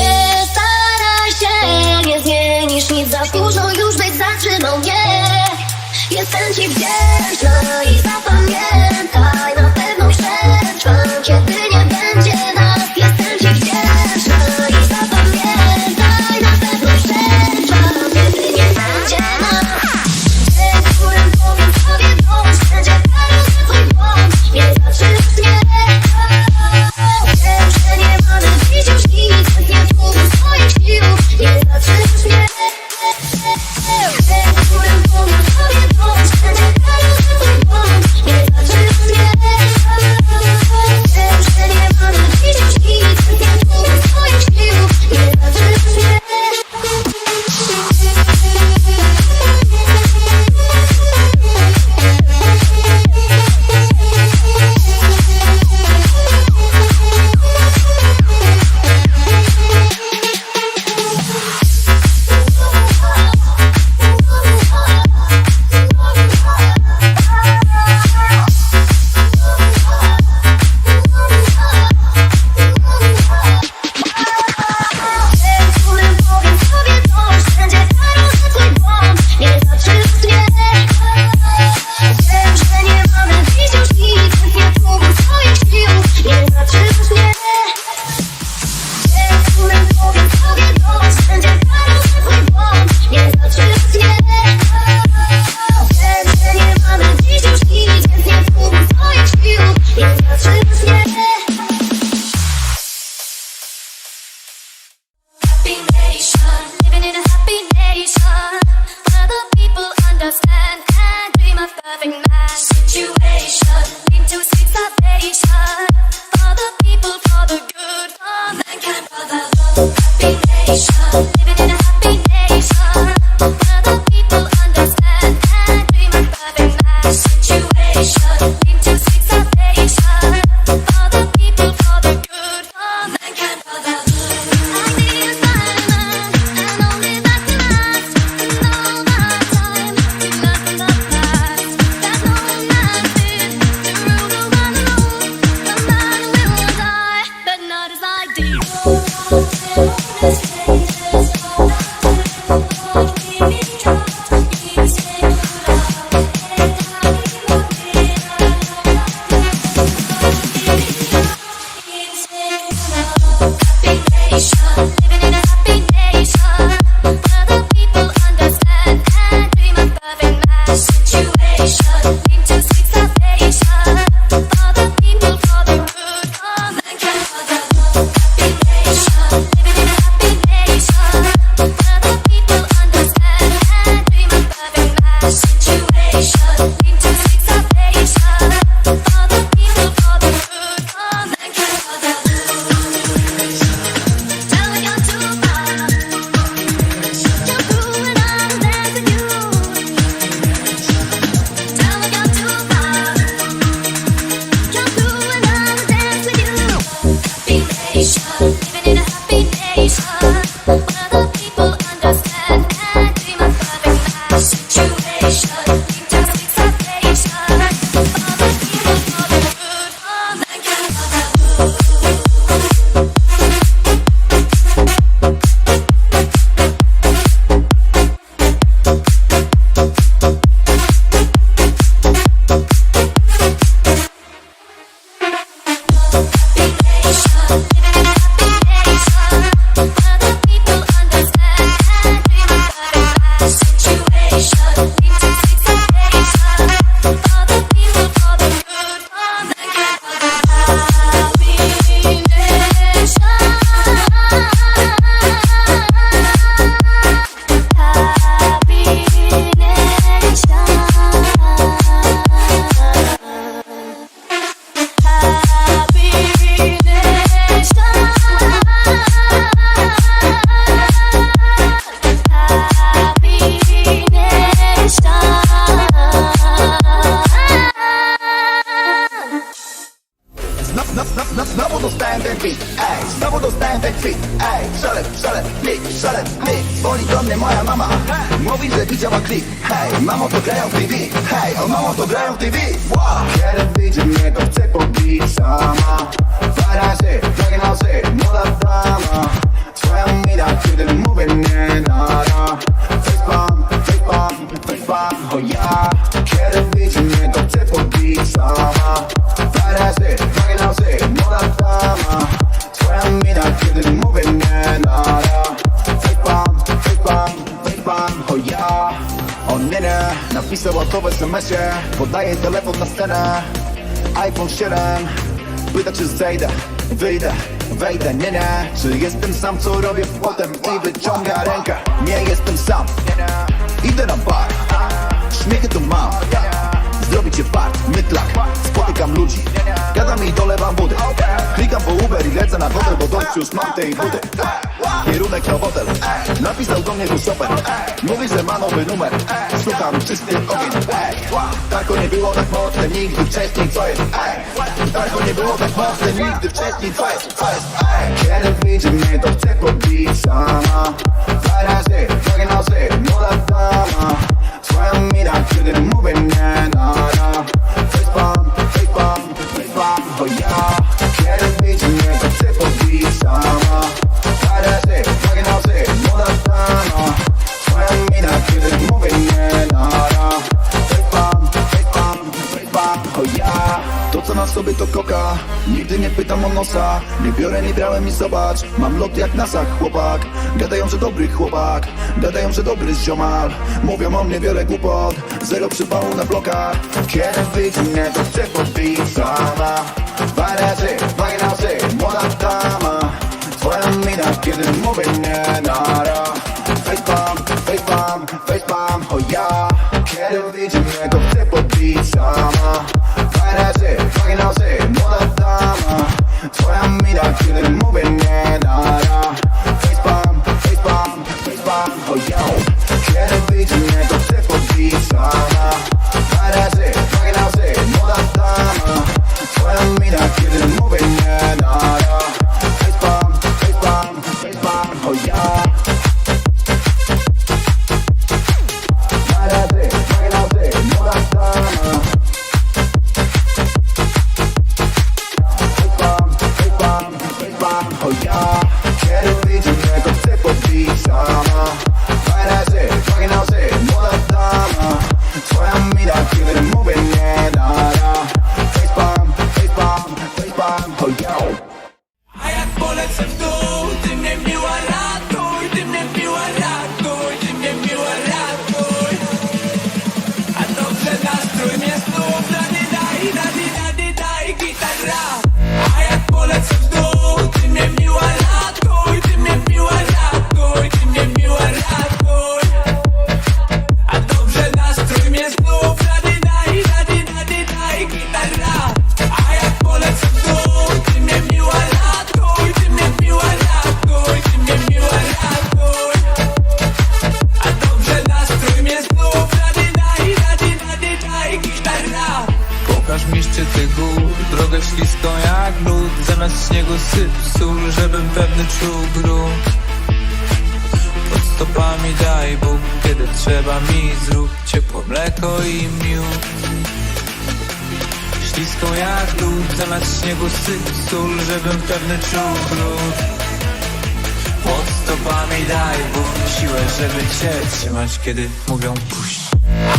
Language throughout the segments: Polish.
Nie staraj się, nie zmienisz nic Za późno już być zatrzymał mnie. Jestem ci wdzięczna i zapamiętaj Na pewno przetrwam, kiedy TV Hej, od mało to grają w TV wow. Kiedy widzi mnie to chce pobić sama Fajna się, przegnał się, młoda dama Twoja mina, kiedy mówię nie nada Face palm, face face oh yeah. Kiedy widzi mnie to chce pobić sama SMS-ie Podaję telefon na scenę. iPhone 7 Pyta czy zejdę, wyjdę, wejdę. Nie, nie, czy jestem sam co robię? Potem I wyciąga rękę. Nie jestem sam, idę na bar. Śmiechy tu mam. Zrobić cię part, mytlak. Spotykam ludzi. Gadam i dolewam wody Klikam po Uber i lecę na hotel Bo dość już mam tej budy Kierunek na hotel Napisał do mnie tu Chopin Mówi, że ma nowy numer Słucham czysty ogień Tarko nie było tak mocne nigdy wcześniej Co jest? Tarko nie było tak mocne nigdy wcześniej Co jest? Co jest? Kiedy widzi mnie to chce podbić sama Dwa razy, drogie nosy, młoda dama Twoja mina, kiedy mówię nie Sobie to koka. Nigdy nie pytam o nosa Nie biorę, nie brałem i zobacz Mam lot jak nasach chłopak. Gadają, że dobry chłopak Gadają, że dobry ziomal. Mówią o mnie wiele głupot Zero przypału na blokach. Kiedy widzi mnie to chce podbić sama Dwa razy, dwa razy Młoda dama. Twoja mina, kiedy mówię nie nara. Facepalm, facepalm, facepalm O ja. Kiedy widzi mnie to chce podbić sama Dwa razy, dwa razy Młoda dama Twoja mina, kiedy mówię nie nara Facepalm, kiedy trzeba mi zrób ciepło mleko i miód. Śliską jak lód, zamiast śniegu syp sól, żebym pewny czuł grunt Pod stopami daj Bóg siłę, żeby cię trzymać, kiedy mówią puść.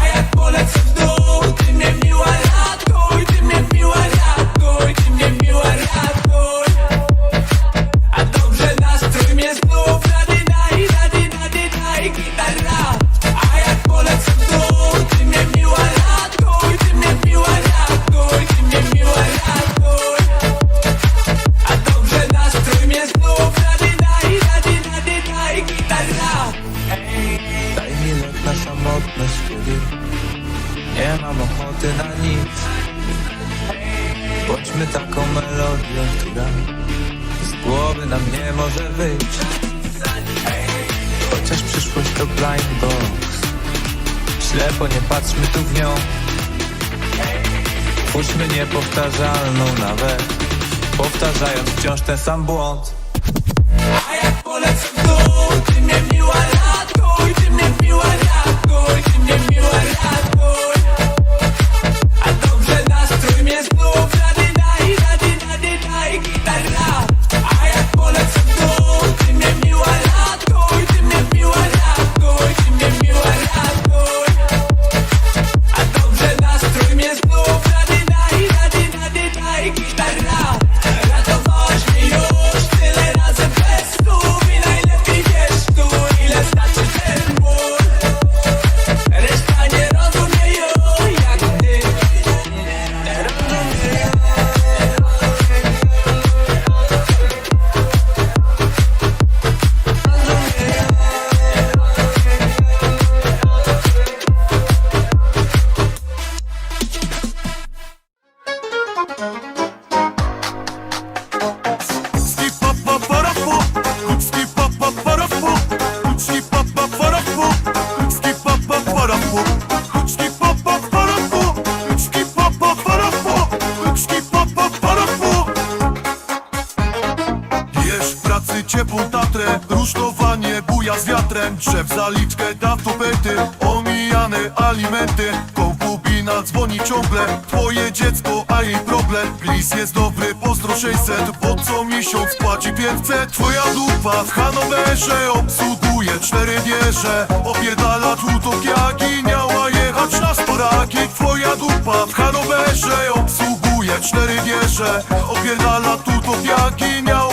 A jak polecę w dół, ty mnie miła ratuj, ty mnie miła ratuj, ty mnie miła ratuj Patrzmy tu w nią Twórzmy niepowtarzalną nawet Powtarzając wciąż ten sam błąd. A jak polecę w dół Ty mnie miła ratuj Ty mnie miła ratuj Glis jest dobry, pozdro 600 Bo co miesiąc płaci 500 Twoja dupa w Hanowerze Obsługuje cztery wieże. Opierdala tłutok jak i miała jechać na sporaki. Twoja dupa w Hanowerze Obsługuje cztery wieże. Opierdala tłutok jak i miała